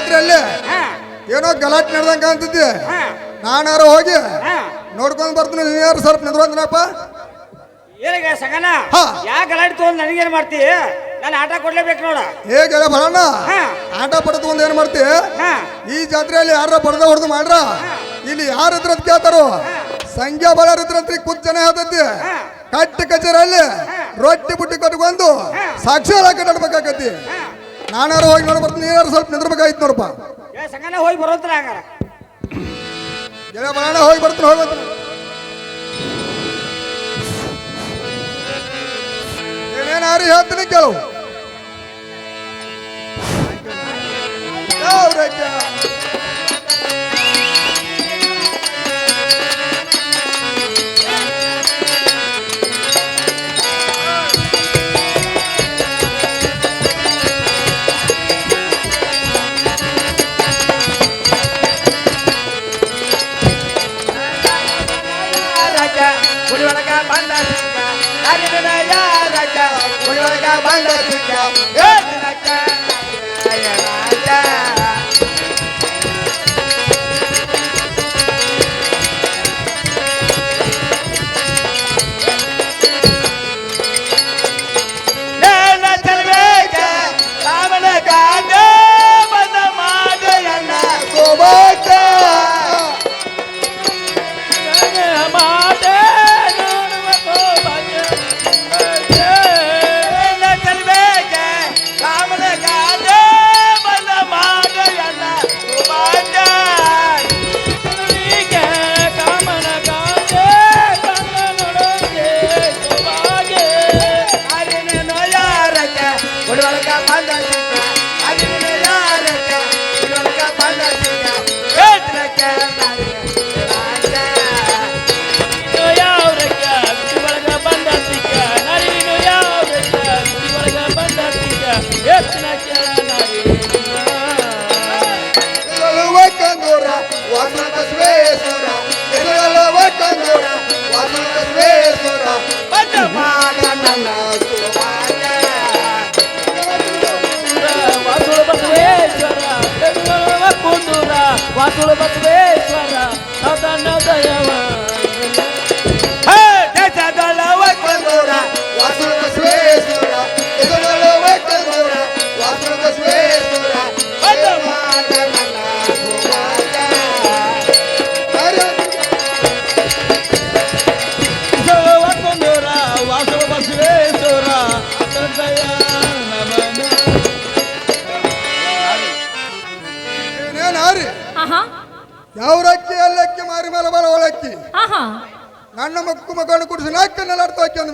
ಜಾತ್ರೆಯಲ್ಲಿ ಅಲ್ಲಿ ಏನೋ ಗಲಾಟೆ ನಡೆದಂಗ ಅಂತಿದ್ದೆ ನಾನಾರು ಹೋಗಿ ನೋಡ್ಕೊಂಡ್ ಬರ್ತೀನಿ ನೀನ್ ಯಾರು ಸ್ವಲ್ಪ ನಿದ್ರಪ್ಪ ಏನಾಗ ಸಂಗನ. ಯಾಕೆ ಗಲಾಟೆ ತಗೊಂಡ್ ನನಗೇನ್ ಮಾಡ್ತಿ? ನಾನು ಆಟ ಕೊಡ್ಲೇಬೇಕು ನೋಡ. ಹೇಗೆ ಬರೋಣ. ಆಟ ಪಡೆದು ಒಂದ್ ಏನ್ ಮಾಡ್ತಿ? ಈ ಜಾತ್ರೆಯಲ್ಲಿ ಯಾರ ಪಡೆದ ಹೊಡೆದು ಮಾಡ್ರ? ಇಲ್ಲಿ ಯಾರ ಹತ್ರ ಕೇಳ್ತಾರೋ? ಸಂಖ್ಯಾ ಬಳ ಹತ್ರ ಕುತ್ ಜನ ಹೇಳ್ತೈತಿ. ಕಟ್ಟ ಕಚೇರಿಯಲ್ಲಿ ರೊಟ್ಟಿ ಬುಟ್ಟಿ ಕಟ್ಕೊಂಡು ಸಾಕ್ಷಿ ಹೇಳಕ್ಕೆ ನಡ್ಬೇಕಾಗತಿ ನಾನಾರು ಹೋಗಿ ನೋಡಿ ಬರ್ತೀನಿ. ನೀನಾರು ಸ್ವಲ್ಪ ನಿಂದ್ರಬೇಕಾಯ್ತು ನೋಡಪ್ಪ. ಏ ಸಂಗನ ಹೋಗಿ ಬರೋತ್ರ ಹಂಗಾರ. ಗೆಳೆಯ ಬರೋಣ ಹೋಗಿ ಬರ್ತೀನಿ ಹೋಗಿ ಬರ್ತೀನಿ. ಏನೇನಾರು ಹೇಳ್ತೀನಿ ಕೇಳು. ಯಾವ್ದಕ್ಕೆ?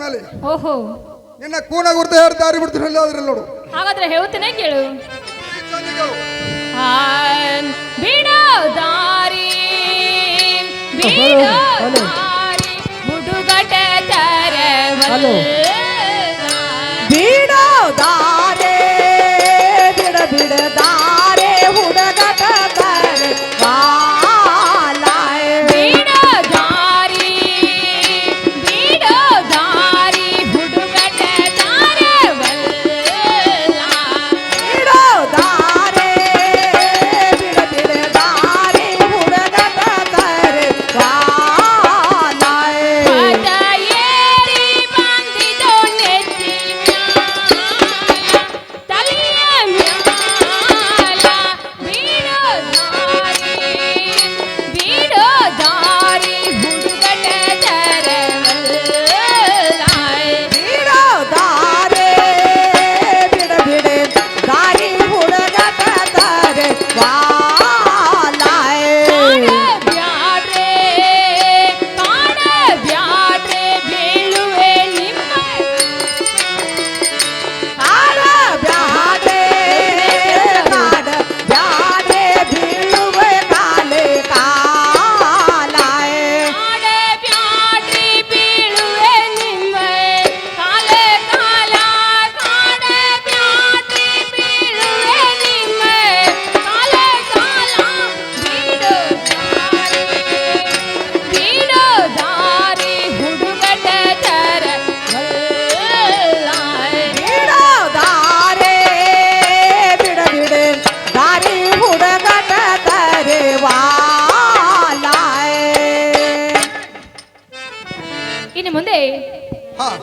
ಮೇಲೆ ಓಹೋ. ನಿನ್ನ ಕೂನ ಗುರ್ತ ಹೇಳಿ ದಾರಿ ಬಿಡ್ತೀನಿ ಅಲ್ಲಿ ಅದ್ರಲ್ಲಿ ನೋಡು. ಹಾಗಾದ್ರೆ ಹೇಳ್ತೇನೆ ಕೇಳು. ಆನ್ ಬಿಡೋ ದಾರಿ ಬಿಡೋ ದಾರಿ ಹುಡುಗಟ ತರವಲ್ಲ. ಬಿಡೋ ದಾರೆ ಬಿಡ ಬಿಡ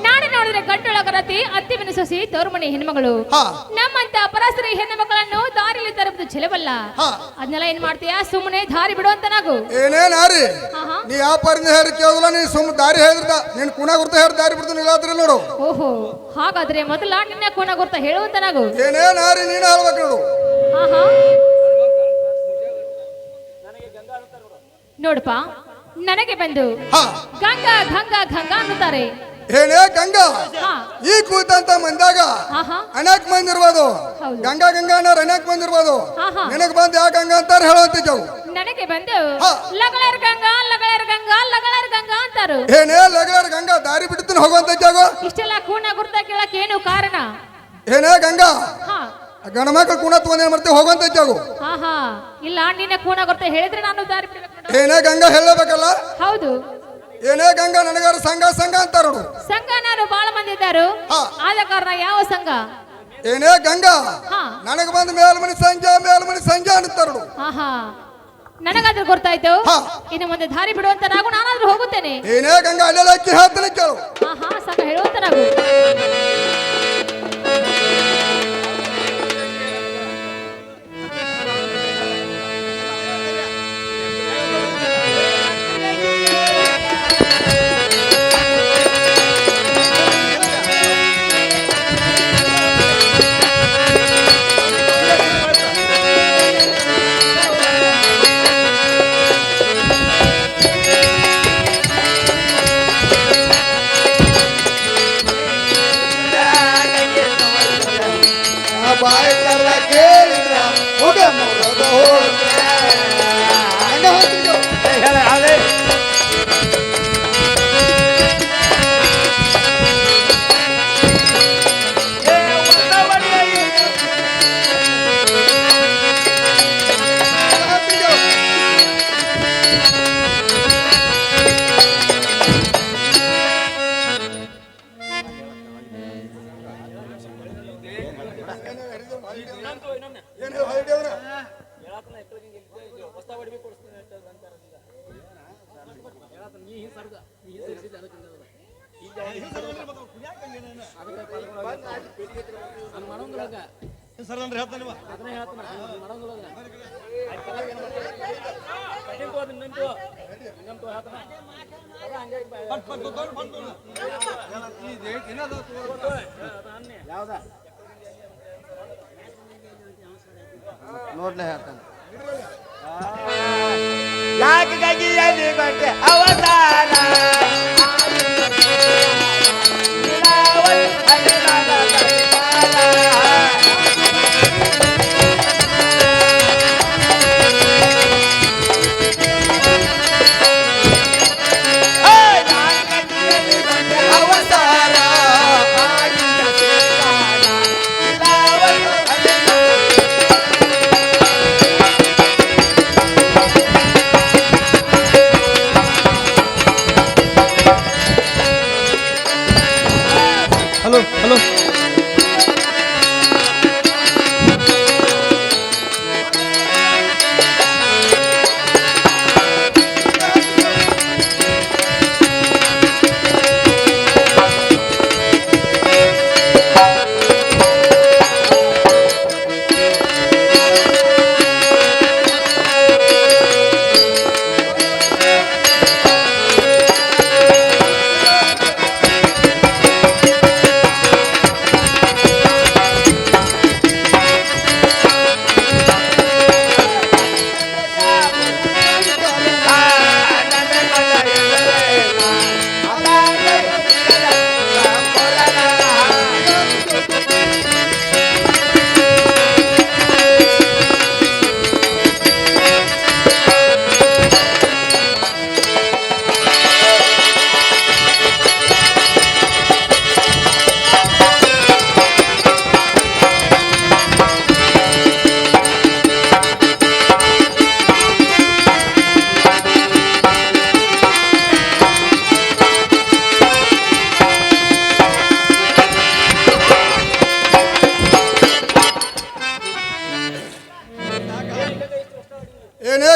ನಾಡು ನೋಡಿದ್ರೆ ಗಂಟೊಳಗರತಿ ಅತ್ತಿವಿನ ಸೊಸಿ ತೋರ್ಮಣಿ ಹೆಣ್ಮಗಳು. ನಮ್ಮಂತ ಪರಸ್ಪರ ಹೆಣ್ಣು ಮಕ್ಕಳನ್ನು ದಾರಿಲಿ ತರಬಹುದು ಚೆಲವಲ್ಲ. ಅದನ್ನೆಲ್ಲ ಏನ್ ಮಾಡ್ತೀಯಾ? ಸುಮ್ಮನೆ ದಾರಿ ಬಿಡುವಂತ ನಾವು ಏನೇ ನಾರಿ ಆಹಾ. ನೀ ಯಾವ ಪರಿಂದ ಹೇಳಿ ಕೇಳಿಲ್ಲ ನೀ ಸುಮ್ ದಾರಿ ಹೇಳಿದ್ರ ನಿನ್ ಕುಣ ಗುರ್ತ ಹೇಳಿ ದಾರಿ ಬಿಡ್ತೀನಿ ಇಲ್ಲಾದ್ರಿ ನೋಡು. ಓಹೋ ಹಾಗಾದ್ರೆ ಮೊದಲ ನಿನ್ನ ಕೋನ ಗುರ್ತ ಹೇಳುವಂತ ನಾವು ಏನೇ ನಾರಿ ನೀನು ಹೇಳ್ಬೇಕು ನೋಡು. ನೋಡಪ್ಪ ನನಗೆ ಬಂದು ಗಂಗಾ ಗಂಗಾ ಗಂಗಾ ಅನ್ನುತ್ತಾರೆ. ಏನೇ ಗಂಗಾ ಈ ಕೂತಂತ ಮಂದಾಗ ಅನೇಕ ಮಂದಿ ಇರ್ಬೋದು. ಗಂಗಾ ಗಂಗಾ ಅನ್ನೋರು ಅನೇಕ ಮಂದಿ ಇರ್ಬೋದು. ನಿನಗ್ ಬಂದ್ ಯಾವ ಗಂಗಾ ಅಂತ ಹೇಳುತ್ತಿದ್ದವು ನನಗೆ ಬಂದು. ಲಗಳರ್ ಗಂಗಾ ಲಗಳರ್ ಗಂಗಾ ಲಗಳರ್ ಗಂಗಾ ಅಂತಾರು. ಏನೇ ಲಗಲರ್ ಗಂಗಾ ದಾರಿ ಬಿಡ್ತೀನಿ ಹೋಗುವಂತ ಜಾಗು. ಇಷ್ಟೆಲ್ಲ ಕೂನ ಗುರ್ತ ಕೇಳಕ್ ಏನು ಕಾರಣ? ಏನೇ ಗಂಗಾ ಹಾ. ಗಣಮಕ್ಳು ಕೂಣ ತಗೊಂಡ್ ಏನ್ ಮಾಡ್ತೀವಿ ಹೋಗುವಂತ ಜಾಗು. ಇಲ್ಲ ನಿನ್ನ ಕೂಣ ಗುರ್ತ ಹೇಳಿದ್ರೆ ನಾನು ದಾರಿ ಬಿಡ್ಬೇಕು. ಏನೇ ಗಂಗಾ ಹೇಳಬೇಕಲ್ಲ. ಹೌದು. ಏನೇ ಗಂಗಾ ನನಗಾರ ಸಂಘ ಸಂಘ ಅಂತಾರ ಸಂಘನಾರು ಬಹಳ ಮಂದಿ ಇದ್ದಾರು. ಹಾ. ಆದ ಕಾರಣ ಯಾವ ಸಂಘ? ಏನೇ ಗಂಗಾ ಹಾ. ನನಗ ಬಂದ ಮೇಲ್ಮನಿ ಸಂಜೆ ಮೇಲ್ಮನಿ ಸಂಜೆ ಅಂತಾರ ನೋಡು. ಆಹಾ. ನನಗಾದ್ರೂ ಗೊತ್ತಾಯ್ತು? ಹಾ. ಇನ್ನು ಮುಂದೆ ದಾರಿ ಬಿಡುವಂತ ನಾವು ನಾನಾದ್ರೂ ಹೋಗುತ್ತೇನೆ? ಏನೇ ಗಂಗಾ ಅಲ್ಲೆಲ್ಲ ಅಕ್ಕಿ ಹೇಳ್ತಾನೆ ಕೇಳು. ಹಾ ಸಂಘ ಹೇಳುವಂತ ನೋಡ್ಲೆ ಹೇಳ್ತಾನೆ. ಯಾಕೆ ಅವತಾರ?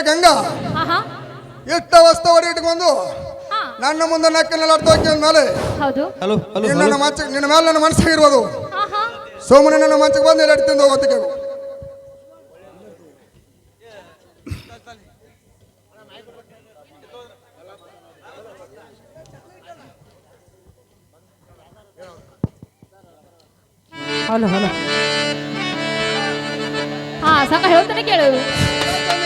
ಗಂಗಾ ಇಷ್ಟ ವಸ್ತು ಹೊಡಿ ಇಟ್ಕೊಂಡು? ಹಾ. ನನ್ನ ಮುಂದೆ ನಕ್ಕನೆಲ್ಲ ಅರ್ಥ ಹಾಕಿದ ಮೇಲೆ? ಹೌದು. ಹಲೋ ಹಲೋ ನಿನ್ನ ಮಂಚ ನಿನ್ನ ಮೇಲೆ ನನ್ನ ಮನಸ್ಸಾಗಿರ್ಬೋದು ಹಾ ಹಾ ಸೋಮನ ನನ್ನ ಮಂಚಕ್ಕೆ ಬಂದು ಎಲ್ಲ ತಿಂದು ಹೋಗೋದಕ್ಕೆ ಹಲೋ ಹಲೋ. ಹಾ ಸಾಕ ಹೇಳ್ತಾನೆ ಕೇಳು.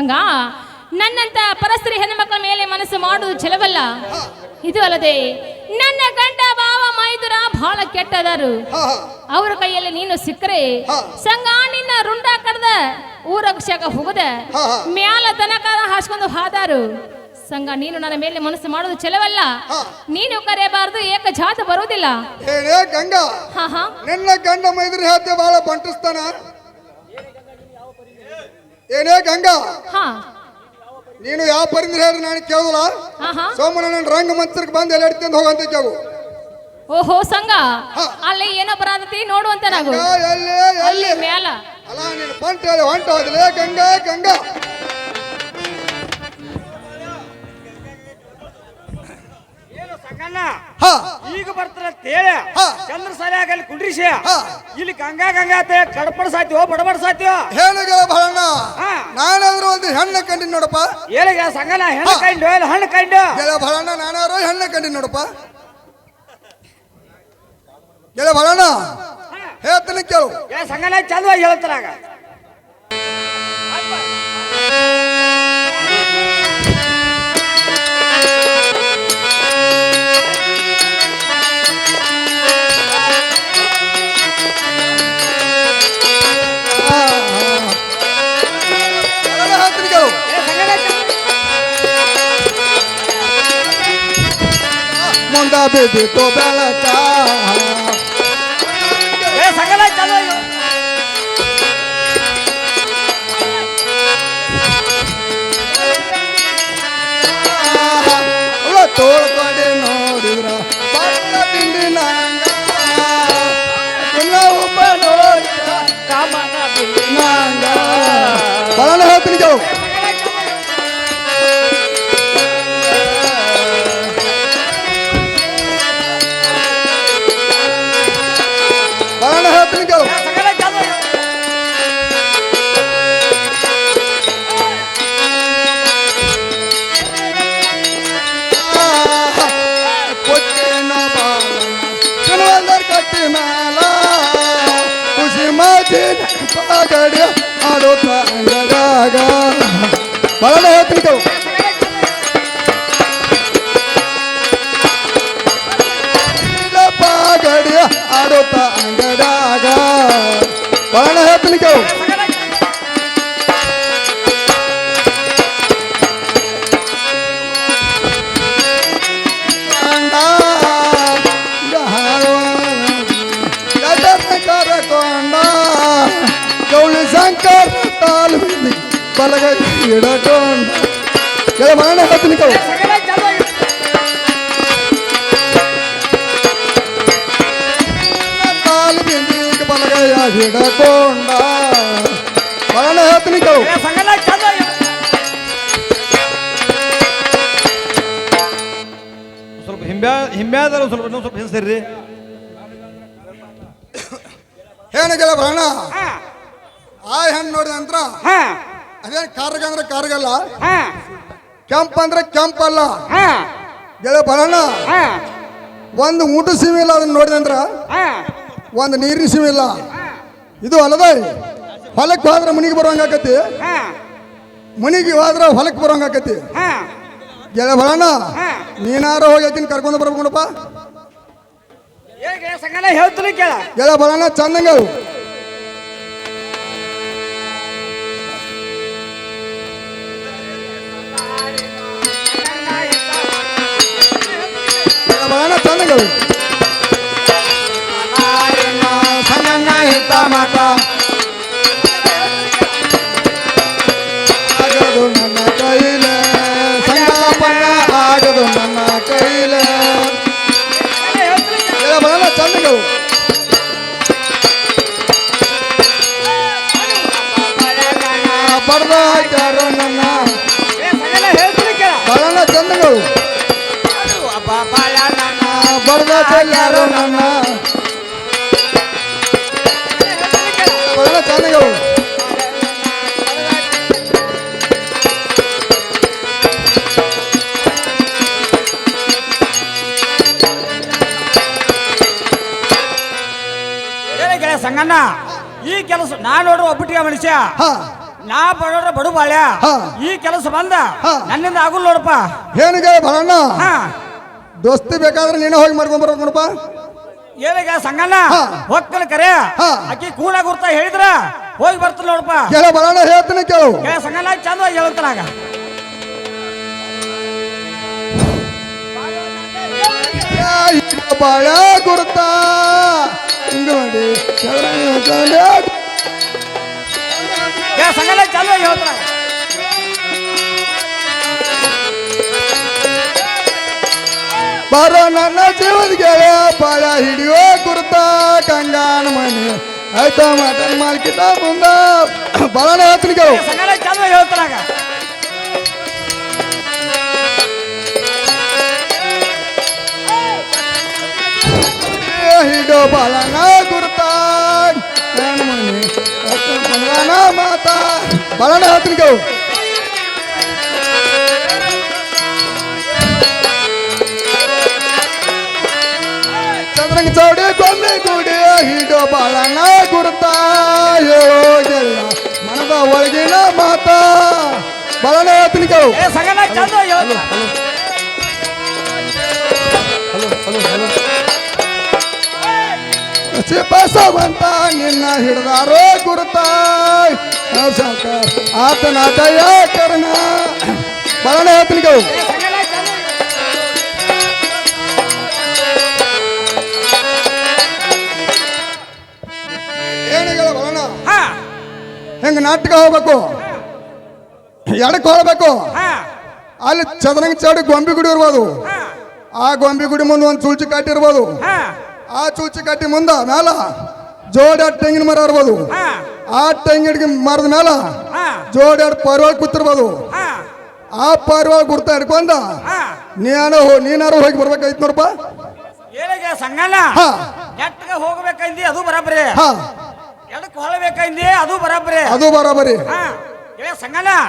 ಸಂಘ ನನ್ನಂತ ಪರಸ್ತ್ರೀ ಹೆಣ್ಮಕ್ಳ ಮೇಲೆ ಮನಸ್ಸು ಮಾಡುವುದು ಚಲವಲ್ಲ ಇದು ಅಲ್ಲದೆ ನನ್ನ ಗಂಡ ಭಾವ ಮೈದುರ ಬಹಳ ಕೆಟ್ಟದಾರು. ಅವ್ರ ಕೈಯಲ್ಲಿ ನೀನು ಸಿಕ್ಕರೆ. ಸಂಘ ನಿನ್ನ ರುಂಡ ಕಡ್ದ ಊರಕ್ಷಕ ಹೋಗದ? ಹಾ, ಹಾ. ಮ್ಯಾಲ ತನಕ ಹಾಸ್ಕೊಂಡು ಹಾದಾರು. ಸಂಘ ನೀನು ನನ್ನ ಮೇಲೆ ಮನಸ್ಸು ಮಾಡೋದು ಚಲವಲ್ಲ ನೀನು ಕರೆಯಬಾರದು ಏಕ ಜಾತ ಬರುವುದಿಲ್ಲ? ಏನೇ ಗಂಗಾ ಹಾ ಹಾ. ನಿನ್ನ ಗಂಡ ಮೈದ್ರಿ ಹೇಳ್ತೆ ಬಾಳ ಬಂಟಿಸ್ತಾನ. ಏನೇ ಗಂಗಾ. ಹಾ. ನೀನು ಯಾವ ಪರಿಂದ ಹೇಳಿ ನಾನು ಕೇಳಲ್ಲ ಹಾ ಹಾ ಸೋಮನ ನನ್ನ ರಂಗ ಮಂತ್ರಕ್ಕೆ ಬಂದು ಎಲ್ಲ ತಿಂದು ಹೋಗಂತ ಕೇಳು. ಓಹೋ ಸಂಗ. ಹಾ. ಅಲ್ಲಿ ಏನೋ ಬರಾದತಿ ನೋಡುವಂತ ನಾವು. ಗಂಗಾ, ಎಲ್ಲಿ ಅಲ್ಲಿ ಎಲ್ಲಿ ಮ್ಯಾಲ. ಅಲ್ಲ ನೀನು ಪಂಟ ಹೇಳಿ ಹೊಂಟ ಹೋದ್ಲೇ ಗಂಗಾ ಗಂಗಾ. ಏನು ಸಂಗಣ್ಣ? ಈಗ ಬರ್ತಾರೆ ತೇಳೆ ಹಾ. ಚಂದ್ರ ಸರಿಯಾಗಿ ಅಲ್ಲಿ ಕುಂಡ್ರಿಸಿ. ಹಾ. ಇಲ್ಲಿ ಗಂಗಾ ಗಂಗಾ ಅಂತ ಕಡಪಡ ಸಾತಿಯೋ ಬಡಬಡ ಸಾತಿಯೋ ಹೇಳುಗಳ ಬಹಳ ಹಾ. ನಾನಾದ್ರೂ ಒಂದು ಹೆಣ್ಣು ಕಂಡಿ ನೋಡಪ್ಪ. ಹೇಳಿಗ ಸಂಗನ ಹೆಣ್ಣು ಕಂಡು ಇಲ್ಲ ಹಣ್ಣು ಕಂಡು. ಹೇಳ ಬಹಳ ನಾನಾರು ಹೆಣ್ಣು ಕಂಡಿ ನೋಡಪ್ಪ. ಹೇಳ ಬಹಳ ಹೇಳ್ತೀನಿ ಕೇಳು. ಸಂಗನ ಚಂದ್ರ ಚಂದವಾಗಿ ಹೇಳ್ತಾರಾಗ বেবি তো বেলা ಬಹಳ ಹೇಳ್ತೀನಿ ಪಾಗಡಿಯ ಪಾಗ ಆಡುತ್ತ ಅಂಗಡಾಗ. ಬಹಳ ಹೇಳ್ತೀನಿ ಬಲಗ ಹಿಡಕೊಂಡ ಕೇಳ ಬಲಗಯ ಹಿಡಕೊಂಡ ಹೇಳ್ತೀನಿ ಕೇಳು. ಸ್ವಲ್ಪ ಹಿಂಬ್ಯಾ ಹಿಂಬ್ಯಾದಲ್ಲ ಸ್ವಲ್ಪ ಇನ್ನೊಂದು ಸ್ವಲ್ಪ ಹಿಂಸರಿ ಏನು ಗೆಲ ಹಾ ಆ ಹೆಣ್ಣು ನೋಡಿದ ನಂತರ ಹಾ. ಅದೇನು ಕಾರ್ಗ ಅಂದ್ರೆ ಕಾರ್ಗಲ್ಲ. ಹಾ. ಕೆಂಪ್ ಅಂದ್ರೆ ಕೆಂಪಲ್ಲ. ಗೆಳೆ ಗೆಳ ಬರೋಣ. ಹಾ. ಒಂದು ಊಟ ಸೀಮೆ ಇಲ್ಲ ಅದನ್ನ ನೋಡಿದಂದ್ರ ಹಾ. ಒಂದು ನೀರಿನ ಸೀಮೆ ಇಲ್ಲ. ಇದು ಅಲ್ಲದ ಹೊಲಕ್ಕೆ ಹೋದ್ರೆ ಮನಿಗೆ ಬರುವಂಗಾಕತಿ ಹಾ. ಮನಿಗೆ ಹೋದ್ರೆ ಹೊಲಕ್ಕೆ ಬರೋಂಗ ಹಾ. ಗೆಳ ಬರೋಣ. ನೀನಾರ ಹೋಗಿ ಆಕಿನ ಕರ್ಕೊಂಡು ಬರ್ಬೇಕು ನೋಡಪ್ಪ. ಹೇಳ್ತೀನಿ ಕೇಳ. ಗೆಳ ಬರೋಣ ಚಂದಂಗ. ಕೈಲೆ ಗೆಳ ಬರೋಣ ಚಂದಂಗವು ಬಡ್ದ ಯಾರು ನನ್ನ. ಹೇಳಿ ಸಂಗಣ್ಣ ಈ ಕೆಲಸ ನಾ ನೋಡ್ರ ಒಬ್ಬಟ್ಟಿಗೆ ಮನುಷ್ಯ ನಾ ಬಡೋದ್ರ ಬಡು ಬಾಳ್ಯ. ಈ ಕೆಲಸ ಬಂದ. ನನ್ನಿಂದ ಆಗುಲ್ ನೋಡಪ್ಪ. ಏನಿದೆ ಬರೋಣ ಹಾ. ದೋಸ್ತಿ ಬೇಕಾದ್ರೆ ನೀನು ಹೋಗಿ ಮಾಡ್ಕೊಂಡ್ ಬರ್ಬೇಕು ನೋಡಪ್ಪ. ಏನಿಗ ಸಂಗಣ್ಣ? ಹಾ. ಹೋಗ್ತಾನೆ ಕರೆ. ಹಾ. ಅಕ್ಕಿ ಕೂಡ ಗುರ್ತ ಹೇಳಿದ್ರ ಹೋಗಿ ಬರ್ತಾನೆ ನೋಡಪ್ಪ. ಕೇಳ ಬರೋಣ ಹೇಳ್ತೀನಿ ಕೇಳು. ಏ ಸಂಗಣ್ಣ ಚಂದವಾಗಿ ಹೇಳುತ್ತಾನಾಗ ಬಾಳ ಹಿಂಗ ಮಾಡಿ ಏ ಸಂಗಣ್ಣ ಚಂದವಾಗಿ ಹೇಳ್ತಾನಾಗ ಬರೋ ನನ್ನ ಜೀವದ ಗೆಳೆಯ ಬಾಳ ಹಿಡಿಯೋ ಗುರುತ ಕಂಗಾನ ಮನೆ ಆಯ್ತಾ ಮಟನ್ ಮಾರ್ಕಿತ ಮುಂದ ಬರೋಣ ಹೇಳ್ತೀನಿ ಕೇಳು ಏ ಸಂಗಣ್ಣ ಚಂದವಾಗಿ ಹೇಳ್ತಾನಾಗ ಏ ಹಿಡೋ ಬಾಳನ ಗುರುತ ನನ್ನ ಮನೆ ಆಯ್ತಾ ಕಂಗಾನ ಮಾತ ಬರೋಣ ಹೇಳ್ತೀನಿ ಕೇಳು ಚಂದ್ರಂಗ ಚೌಡಿ ಗೊಂಬೆ ಗುಡಿ ಹಿಡೋ ಬಾಳನ ಗುರುತ ಹೇಳೋ ಗೆಳೆಯ ಮನದ ಒಳಗಿನ ಮಾತ ಬರೋಣ ಹೇಳ್ತೀನಿ ಕೇಳು ಏ ಸಂಗಣ್ಣ ಚಂದವಾಗಿ ಹೇಳ್ತಾನ ಹಲೋ ಹಲೋ ಹಲೋ ಬಸವಂತ ನಿನ್ನ ಹಿಡ್ದಾರೋ ಗುರುತ ಸಾಕ ಆತನ ದಯ ಕರ್ಣ ಬರೋಣ ಹೇಳ್ತೀನಿ ಹೆಂಗ ನಾಟಕ ಹೋಗ್ಬೇಕು? ಎಡಕ್ಕೆ ಹೋಗ್ಬೇಕು? ಅಲ್ಲಿ ಚದರಂಗ ಚಾಡಿ ಗೊಂಬೆ ಗುಡಿ ಇರ್ಬೋದು. ಆ ಗೊಂಬಿ ಗುಡಿ ಮುಂದೆ ಒಂದು ಚೂಚಿ ಕಟ್ಟಿ ಇರ್ಬೋದು. ಆ ಚೂಚಿ ಕಟ್ಟಿ ಮುಂದ ಮೇಲ ಜೋಡಿ ತೆಂಗಿನ ಮರ ಇರ್ಬೋದು. ಆ ತೆಂಗಿನ ಮರದ ಮೇಲ ಜೋಡಿ ಪಾರಿವಾಳ ಕೂತಿರ್ಬೋದು. ಆ ಪರ್ವಾಳ ಗುರ್ತ ಹಿಡ್ಕೊಂಡ ನೀನ ನೀನು ನೀನಾರು ಹೋಗಿ ಬರ್ಬೇಕಾಯ್ತು ನೋಡಪ್ಪ ನೆಟ್ಗೆ ಹೋಗ್ಬೇಕಂದಿ ಅದು ಬರಾಬರಿ. ಹಾ. ಎಡಕ್ಕೆ ಹೊಳಬೇಕಂದಿ ಅದು ಬರಾಬರಿ ಅದು ಬರಬರಿ ಹಾ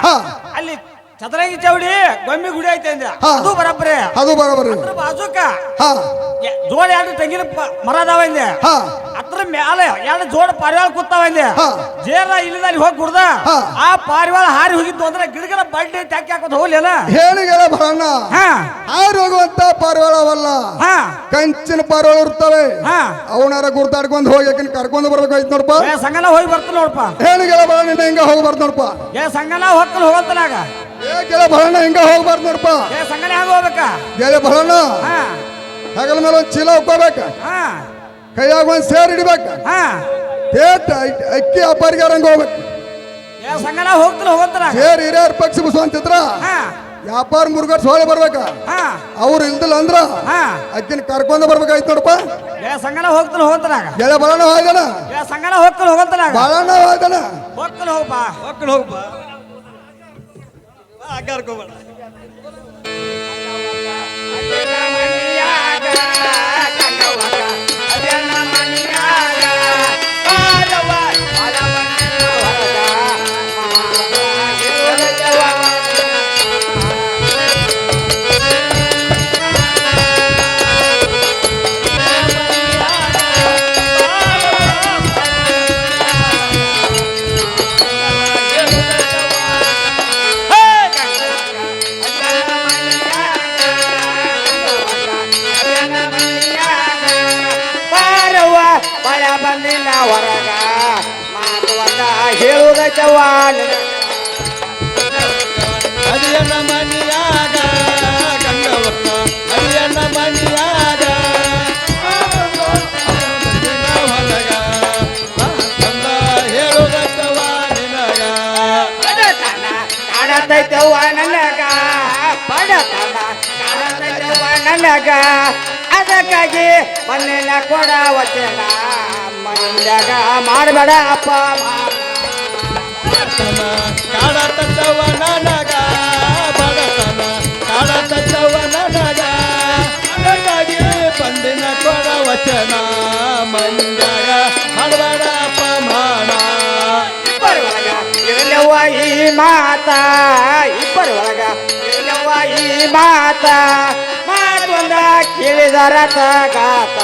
ಹಾ. ಅಲ್ಲಿ ಚದರಂಗಿ ಚೌಡಿ ಗೊಂಬೆ ಗುಡಿ ಐತೆ ಅಂದ್ರೆ. ಹಾ. ಅದು ಬರಬ್ರೆ ಅದು ಬರೋಬರಿ ಅದ್ರ ಬಾಜುಕ ಹಾ. ಎ- ಜೋಡಿ ಎರಡು ತೆಂಗಿನ ಪ- ಮರ ಅದಾವ ಅಂದೆ. ಹಾ. ಅದ್ರ ಮೇಲೆ ಮ್ಯಾಲೆ ಎರಡು ಜೋಡ ಪಾರಿವಾಳ ಕೂತಾವ ಇಲ್ಲಿ ಹಾ. ಜೇರ ಇಲ್ಲಿದಲ್ಲಿ ಹೋಗಿ ಕುಡ್ದ ಹಾ. ಆ ಪಾರಿವಾಳ ಹಾರಿ ಹೋಗಿದ್ದು ಅಂದ್ರೆ ಗಿಡಗಳ ಬಡ್ಡಿ ಟ್ಯಾಕಿ ಹಾಕೋದು ಹೋಗ್ಲಿಲ್ಲ? ಹೇಳಿಗೆಳ ಬರಣ್ಣ. ಹಾ. ಹಾರಿ ಹೋಗುವಂತ ಪಾರಿವಾಳವಲ್ಲ. ಹಾ. ಕಂಚಿನ ಪಾರಿವಾಳ ಇರ್ತವೆ. ಹಾ. ಅವನಾರ ಗುರ್ತಾಡ್ಕೊಂಡು ಹೋಗಿ ಆಕಿನ ಕರ್ಕೊಂಡು ಬರ್ಬೇಕಾಯ್ತು ನೋಡಪ್ಪ ಏ ಸಂಗನ ಹೋಗಿ ಬರ್ತಾನೆ ನೋಡಪ್ಪ ಹೇಳಿಗೆಳ ಬರಣ್ಣ ಹಿಂಗ ಹೋಗಿ ಬರ್ತ ನೋಡಪ್ಪ ಏ ಸಂಗನ ಹೋಗ್ತಾನ ಹೋಗಂತನಾಗ. ಗೆಳ ಬರೋಣ ಹಿಂಗ ಹೋಗ್ಬಾರ್ದು ನೋಡಪ್ಪ. ಏ ಸಂಗನ ಹೆಂಗ ಹೋಗ್ಬೇಕಾ? ಗೆಳೆ ಬರೋಣ ಹಗಲ ಹೆಗಲ ಮೇಲೆ ಒಂದು ಚೀಲ ಉಕ್ಕೋಬೇಕು. ಹಾ. ಕೈಯಾಗ ಒಂದು ಸೇರ್ ಹಿಡಿಬೇಕ. ಹಾ. ತೇಟ್ ಅಕ್ಕಿ- ಅಕ್ಕಿ ಅಪ್ಪಾರಿಗಾರಂಗ ಹೋಗ್ಬೇಕು. ಏ ಸಂಗನ ಹೋಗ್ತಾನ ಹೋಗಂತನಾಗ ಸೇರ್ ಹಿರಿಯರ್ ಪಕ್ಷ ಬಸವಂತಿದ್ರ ಹಾ. ವ್ಯಾಪಾರ ಮುರುಗರ್ ಸೋಳೆ ಬರ್ಬೇಕ. ಹಾ. ಅವ್ರು ಇಲ್ದಿಲ್ಲ ಅಂದ್ರ ಹಾ. ಅಕ್ಕಿನ ಕರ್ಕೊಂಡು ಬರ್ಬೇಕಾಯ್ತು ನೋಡಪ್ಪ. ಏ ಸಂಗನ ಹೋಗ್ತಾನ ಹೋಗ್ತಾನೆ ಗೆಳೆ ಬರೋಣ ಹೋಗ್ತಾನ ಏ ಸಂಗನ ಹೋಗ್ತಾನ ಹೋಗ್ತಾನ ಬಾಳಣ್ಣ ಹೋಯ್ದನ ಹೋಗ್ತಾನ ಹೋಗಪ್ಪ ಹೋಗಪ್ಪ आकार कोमळ ಬಳ ಬಂದಿಲ್ಲ ಹೊರಗ ಮಾತು ಒಂದ ಹೇಳುವುದ ಜವಾನ ಹರಿಯನ ಮನಿಯಾಗ ಗಂಗವತ್ತ ಹರಿಯನ ಮನಿಯಾಗ ಹೊರಗ ತಂದ ಹೇಳುಗತ್ತವ ನಿನಗ ಬಡತನ ಕಾಡತೈತವ್ವ ನನಗ ಬಡತನ ಕಾಡತೈತವ್ವ ನನಗ ಅದಕ್ಕಾಗಿ ಮಣ್ಣಿನ ಕೊಡ ವಚನ. ಮನೆಯಾಗ ಮಾಡಬೇಡ ಅಪ್ಪ ಕಾಡತವ ನನಗ ಬಡತನ ಕಾಡತವ ನನಗ. ಅದಕ್ಕಾಗಿ ಬಂದಿನ ಕೊಡ ವಚನ ಮಂಜಗ ಮಾಡಬೇಡ ಇಬ್ಬರ ಒಳಗ ಇರಲವ್ವ ಈ ಮಾತಾ ಇಬ್ಬರ ಒಳಗ ಈ ಮಾತ. ಕೇಳಿದರ ತಗಾತ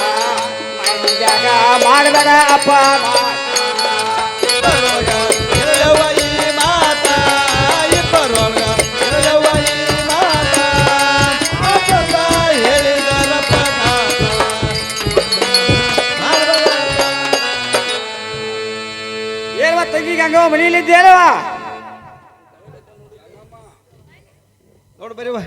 ಮಂಜಾಗ ಮಾಡಬೇಡ ಅಪ್ಪ ಇಬ್ಬರೊಳಗ ಇರಲವ್ವ ಈ ಮಾತ ಇಬ್ಬರೊಳಗ ಇರಲವ್ವ ಈ ಮಾತ ಮಾತಂದ ಹೇಳಿದರ ಪ್ರಘಾತ. ಏನ್ವ ತಂಗಿಗೆ ಹಂಗವ ಮನೆಯಲ್ಲಿದ್ದೇನವ ನೋಡು ಬರೀವ